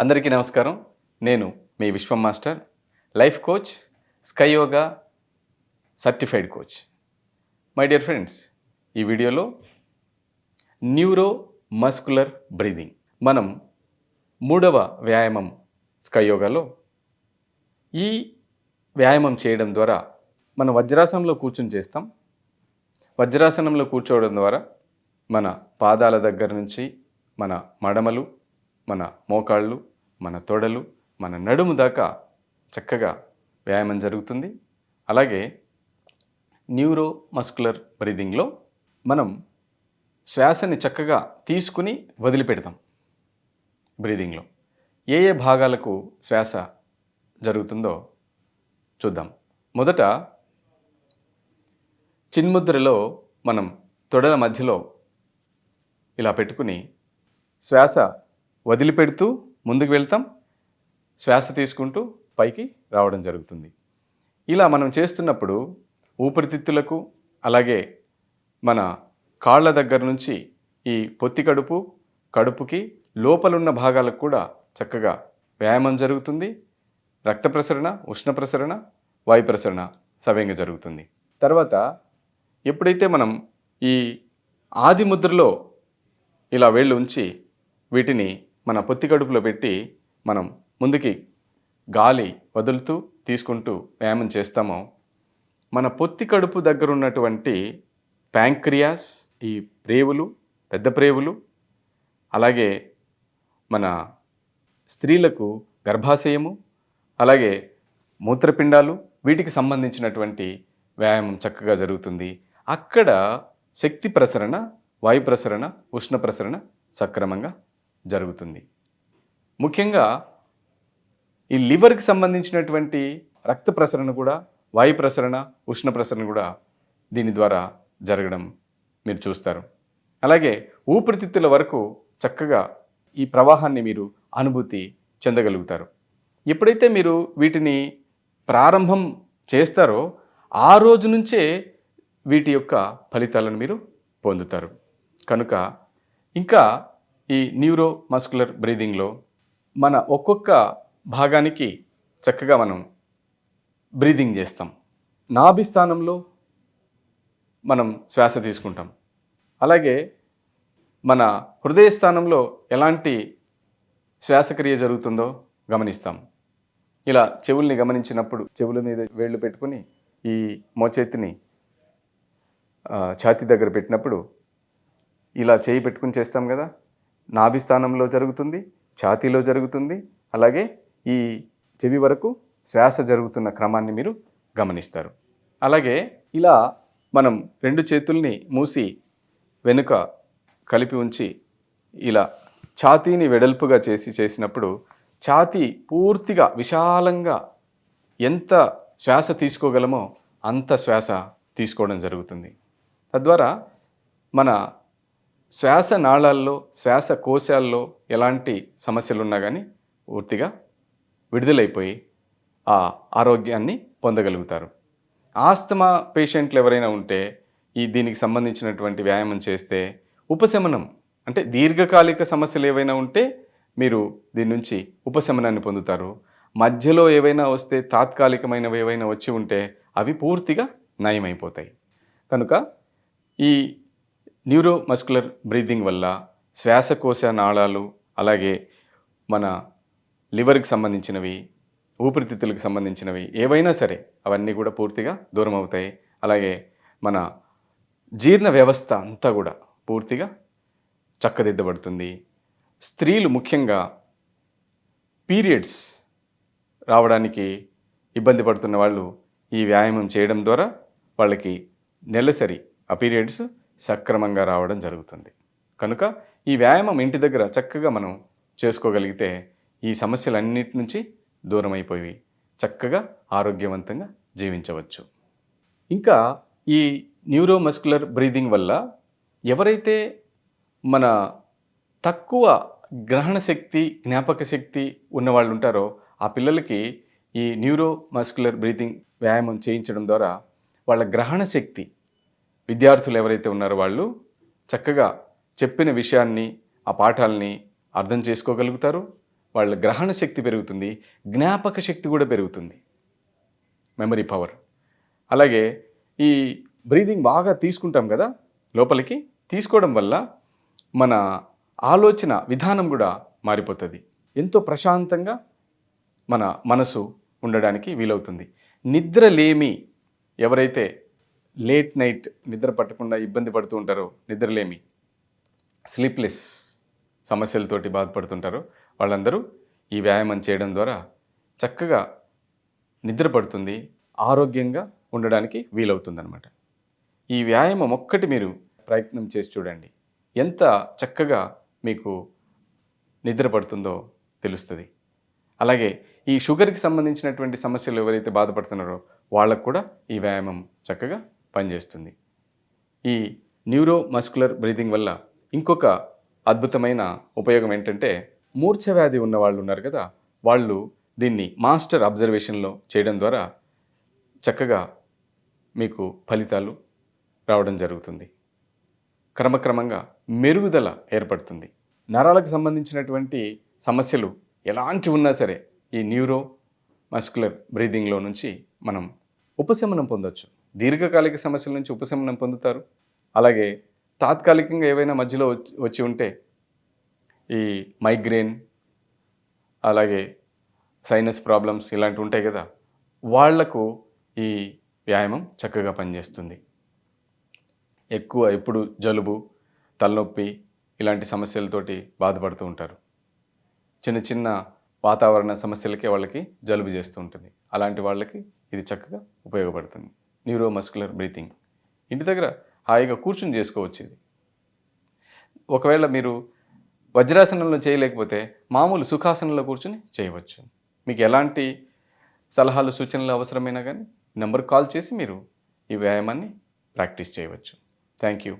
అందరికీ నమస్కారం. నేను మీ Viswam master life coach sky yoga certified coach. My dear friends ఈ వీడియోలో న్యూరో మస్కులర్ బ్రీదింగ్. మనం మూడవ వ్యాయామం స్కై యోగాలో ఈ వ్యాయామం చేయడం ద్వారా మనం వజ్రాసనంలో కూర్చుని చేస్తాం. వజ్రాసనంలో కూర్చోవడం ద్వారా మన పాదాల దగ్గర నుంచి మన మడమలు మన మోకాళ్ళు మన తొడలు మన నడుము దాకా చక్కగా వ్యాయామం జరుగుతుంది. అలాగే న్యూరో మస్కులర్ బ్రీదింగ్లో మనం శ్వాసని చక్కగా తీసుకుని వదిలిపెడతాం బ్రీదింగ్లో. ఏ ఏ భాగాలకు శ్వాస జరుగుతుందో చూద్దాం. మొదట చిన్ముద్రలో మనం తొడల మధ్యలో ఇలా పెట్టుకుని శ్వాస వదిలిపెడుతూ ముందుకు వెళ్తాం శ్వాస తీసుకుంటూ పైకి రావడం జరుగుతుంది. ఇలా మనం చేస్తున్నప్పుడు ఊపిరితిత్తులకు అలాగే మన కాళ్ళ దగ్గర నుంచి ఈ పొత్తి కడుపు కడుపుకి లోపలున్న భాగాలకు కూడా చక్కగా వ్యాయామం జరుగుతుంది. రక్త ప్రసరణ ఉష్ణ ప్రసరణ వాయు ప్రసరణ సవ్యంగా జరుగుతుంది. తర్వాత ఎప్పుడైతే మనం ఈ ఆది ముద్రలో ఇలా వేళ్ళు ఉంచి వీటిని మన పొత్తి కడుపులో పెట్టి మనం ముందుకి గాలి వదులుతూ తీసుకుంటూ వ్యాయామం చేస్తామో మన పొత్తి కడుపు దగ్గర ఉన్నటువంటి ప్యాంక్రియాస్ ఈ ప్రేవులు పెద్ద ప్రేవులు అలాగే మన స్త్రీలకు గర్భాశయము అలాగే మూత్రపిండాలు వీటికి సంబంధించినటువంటి వ్యాయామం చక్కగా జరుగుతుంది. అక్కడ శక్తి ప్రసరణ వాయు ప్రసరణ ఉష్ణ ప్రసరణ సక్రమంగా జరుగుతుంది. ముఖ్యంగా ఈ లివర్కి సంబంధించినటువంటి రక్త ప్రసరణ కూడా వాయు ప్రసరణ ఉష్ణ ప్రసరణ కూడా దీని ద్వారా జరగడం మీరు చూస్తారు. అలాగే ఊపిరితిత్తుల వరకు చక్కగా ఈ ప్రవాహాన్ని మీరు అనుభూతి చెందగలుగుతారు. ఎప్పుడైతే మీరు వీటిని ప్రారంభం చేస్తారో ఆ రోజు నుంచే వీటి యొక్క ఫలితాలను మీరు పొందుతారు. కనుక ఇంకా ఈ న్యూరో మస్కులర్ బ్రీదింగ్లో మన ఒక్కొక్క భాగానికి చక్కగా మనం బ్రీదింగ్ చేస్తాం. నాభి స్థానంలో మనం శ్వాస తీసుకుంటాం. అలాగే మన హృదయ స్థానంలో ఎలాంటి శ్వాసక్రియ జరుగుతుందో గమనిస్తాం. ఇలా చెవుల్ని గమనించినప్పుడు చెవుల మీద వేళ్ళు పెట్టుకుని ఈ మోచేతిని ఛాతీ దగ్గర పెట్టినప్పుడు ఇలా చేయి పెట్టుకుని చేస్తాం కదా నాభిస్థానంలో జరుగుతుంది ఛాతీలో జరుగుతుంది అలాగే ఈ చెవి వరకు శ్వాస జరుగుతున్న క్రమాన్ని మీరు గమనిస్తారు. అలాగే ఇలా మనం రెండు చేతుల్ని మూసి వెనుక కలిపి ఉంచి ఇలా ఛాతీని వెడల్పుగా చేసి చేసినప్పుడు ఛాతీ పూర్తిగా విశాలంగా ఎంత శ్వాస తీసుకోగలమో అంత శ్వాస తీసుకోవడం జరుగుతుంది. తద్వారా మన శ్వాస నాళాల్లో శ్వాస కోశాల్లో ఎలాంటి సమస్యలు ఉన్నా కానీ పూర్తిగా విడుదలైపోయి ఆ ఆరోగ్యాన్ని పొందగలుగుతారు. ఆస్తమా పేషెంట్లు ఎవరైనా ఉంటే ఈ దీనికి సంబంధించినటువంటి వ్యాయామం చేస్తే ఉపశమనం అంటే దీర్ఘకాలిక సమస్యలు ఏవైనా ఉంటే మీరు దీని నుంచి ఉపశమనాన్ని పొందుతారు. మధ్యలో ఏవైనా వస్తే తాత్కాలికమైనవి ఏవైనా వచ్చి ఉంటే అవి పూర్తిగా నయమైపోతాయి. కనుక ఈ న్యూరోమస్కులర్ బ్రీదింగ్ వల్ల శ్వాసకోశ నాళాలు అలాగే మన లివర్కి సంబంధించినవి ఊపిరితిత్తులకు సంబంధించినవి ఏవైనా సరే అవన్నీ కూడా పూర్తిగా దూరం అవుతాయి. అలాగే మన జీర్ణ వ్యవస్థ అంతా కూడా పూర్తిగా చక్కదిద్దబడుతుంది. స్త్రీలు ముఖ్యంగా పీరియడ్స్ రావడానికి ఇబ్బంది పడుతున్న వాళ్ళు ఈ వ్యాయామం చేయడం ద్వారా వాళ్ళకి నెలసరి ఆ పీరియడ్స్ సక్రమంగా రావడం జరుగుతుంది. కనుక ఈ వ్యాయామం ఇంటి దగ్గర చక్కగా మనం చేసుకోగలిగితే ఈ సమస్యలన్నిటి నుంచి దూరమైపోయి చక్కగా ఆరోగ్యవంతంగా జీవించవచ్చు. ఇంకా ఈ న్యూరోమస్కులర్ బ్రీదింగ్ వల్ల ఎవరైతే మన తక్కువ గ్రహణ శక్తి జ్ఞాపక శక్తి ఉన్నవాళ్ళు ఉంటారో ఆ పిల్లలకి ఈ న్యూరోమస్కులర్ బ్రీతింగ్ వ్యాయామం చేయించడం ద్వారా వాళ్ళ గ్రహణ శక్తి విద్యార్థులు ఎవరైతే ఉన్నారో వాళ్ళు చక్కగా చెప్పిన విషయాన్ని ఆ పాఠాలని అర్థం చేసుకోగలుగుతారు. వాళ్ళ గ్రహణ శక్తి పెరుగుతుంది జ్ఞాపక శక్తి కూడా పెరుగుతుంది. మెమరీ పవర్ అలాగే ఈ బ్రీదింగ్ బాగా తీసుకుంటాం కదా లోపలికి. తీసుకోవడం వల్ల మన ఆలోచన విధానం కూడా మారిపోతుంది. ఎంతో ప్రశాంతంగా మన మనసు ఉండడానికి వీలవుతుంది. నిద్ర లేమి ఎవరైతే లేట్ నైట్ నిద్ర పట్టకుండా ఇబ్బంది పడుతూ ఉంటారో నిద్రలేమి. స్లీప్లెస్ సమస్యలతోటి బాధపడుతుంటారో వాళ్ళందరూ ఈ వ్యాయామం చేయడం ద్వారా చక్కగా నిద్ర పడుతుంది ఆరోగ్యంగా ఉండడానికి వీలవుతుందన్నమాట. ఈ వ్యాయామం ఒక్కటి మీరు ప్రయత్నం చేసి చూడండి. ఎంత చక్కగా మీకు నిద్ర పడుతుందో తెలుస్తుంది. అలాగే ఈ షుగర్కి సంబంధించినటువంటి సమస్యలు ఎవరైతే బాధపడుతున్నారో వాళ్ళకు కూడా ఈ వ్యాయామం చక్కగా పనిచేస్తుంది. ఈ న్యూరో మస్కులర్ బ్రీతింగ్ వల్ల ఇంకొక అద్భుతమైన ఉపయోగం ఏంటంటే మూర్ఛ వ్యాధి ఉన్న వాళ్ళు ఉన్నారు కదా వాళ్ళు దీన్ని మాస్టర్ అబ్జర్వేషన్లో చేయడం ద్వారా చక్కగా మీకు ఫలితాలు రావడం జరుగుతుంది. క్రమక్రమంగా మెరుగుదల ఏర్పడుతుంది. నరాలకు సంబంధించినటువంటి సమస్యలు ఎలాంటి ఉన్నా సరే ఈ న్యూరో మస్కులర్ బ్రీదింగ్లో నుంచి మనం ఉపశమనం పొందొచ్చు. దీర్ఘకాలిక సమస్యల నుంచి ఉపశమనం పొందుతారు. అలాగే తాత్కాలికంగా ఏవైనా మధ్యలో వచ్చి వచ్చి ఉంటే ఈ మైగ్రేన్ అలాగే సైనస్ ప్రాబ్లమ్స్ ఇలాంటివి ఉంటాయి కదా వాళ్ళకు ఈ వ్యాయామం చక్కగా పనిచేస్తుంది. ఎక్కువ ఎప్పుడు జలుబు తలనొప్పి ఇలాంటి సమస్యలతోటి బాధపడుతూ ఉంటారు. చిన్న చిన్న వాతావరణ సమస్యలకే వాళ్ళకి జలుబు చేస్తూ ఉంటుంది. అలాంటి వాళ్ళకి ఇది చక్కగా ఉపయోగపడుతుంది. న్యూరోమస్కులర్ బ్రీతింగ్ ఇంటి దగ్గర హాయిగా కూర్చుని చేసుకోవచ్చు ఇది ఒకవేళ మీరు వజ్రాసనంలో చేయలేకపోతే మామూలు సుఖాసనంలో కూర్చుని చేయవచ్చు. మీకు ఎలాంటి సలహాలు సూచనలు అవసరమైనా కానీ నెంబర్ కాల్ చేసి మీరు ఈ వ్యాయామాన్ని ప్రాక్టీస్ చేయవచ్చు. Thank you.